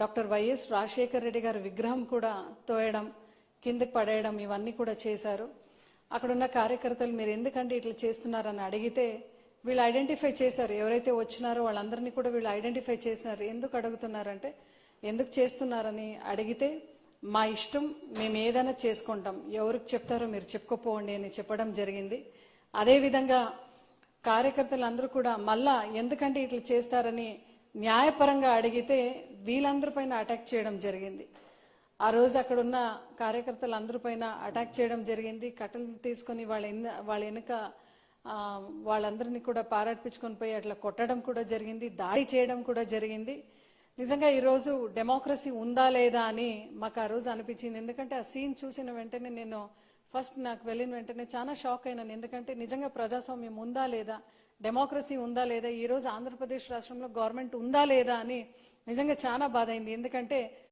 Doctor YS Rajasekhar Reddy గారి విగ్రహం కూడా తోయడం కిందకి పడేయడం ఇవన్నీ కూడా చేశారు. అక్కడున్న కార్యకర్తలు మీరు ఎందుకంటే ఇట్లా చేస్తున్నారని అడిగితే వీళ్ళు ఐడెంటిఫై చేశారు. ఎవరైతే వచ్చినారో వాళ్ళందరినీ కూడా వీళ్ళు ఐడెంటిఫై చేసినారు ఎందుకు అడుగుతున్నారంటే ఎందుకు చేస్తున్నారని అడిగితే మా ఇష్టం మేము ఏదైనా చేసుకుంటాం. ఎవరికి చెప్తారో మీరు చెప్పుకోపోండి అని చెప్పడం జరిగింది. అదేవిధంగా కార్యకర్తలందరూ కూడా మళ్ళా ఎందుకంటే ఇట్లా చేస్తారని న్యాయపరంగా అడిగితే వీళ్ళందరిపైన అటాక్ చేయడం జరిగింది. ఆ రోజు అక్కడ ఉన్న కార్యకర్తలందరి పైన అటాక్ చేయడం జరిగింది. కట్టెలు తీసుకొని వాళ్ళ వాళ్ళ వెనుక వాళ్ళందరినీ కూడా పారాట్పించుకొని పోయి అట్లా కొట్టడం కూడా జరిగింది. దాడి చేయడం కూడా జరిగింది. నిజంగా ఈరోజు డెమోక్రసీ ఉందా లేదా అని మాకు ఆ రోజు అనిపించింది. ఎందుకంటే ఆ సీన్ చూసిన వెంటనే నేను ఫస్ట్ నాకు వెళ్ళిన వెంటనే చాలా షాక్ అయినాను. ఎందుకంటే నిజంగా ప్రజాస్వామ్యం ఉందా లేదా? డెమోక్రసీ ఉందా లేదా? ఈ రోజు ఆంధ్రప్రదేశ్ రాష్ట్రంలో గవర్నమెంట్ ఉందా లేదా అని నిజంగా చాలా బాధ అయింది. ఎందుకంటే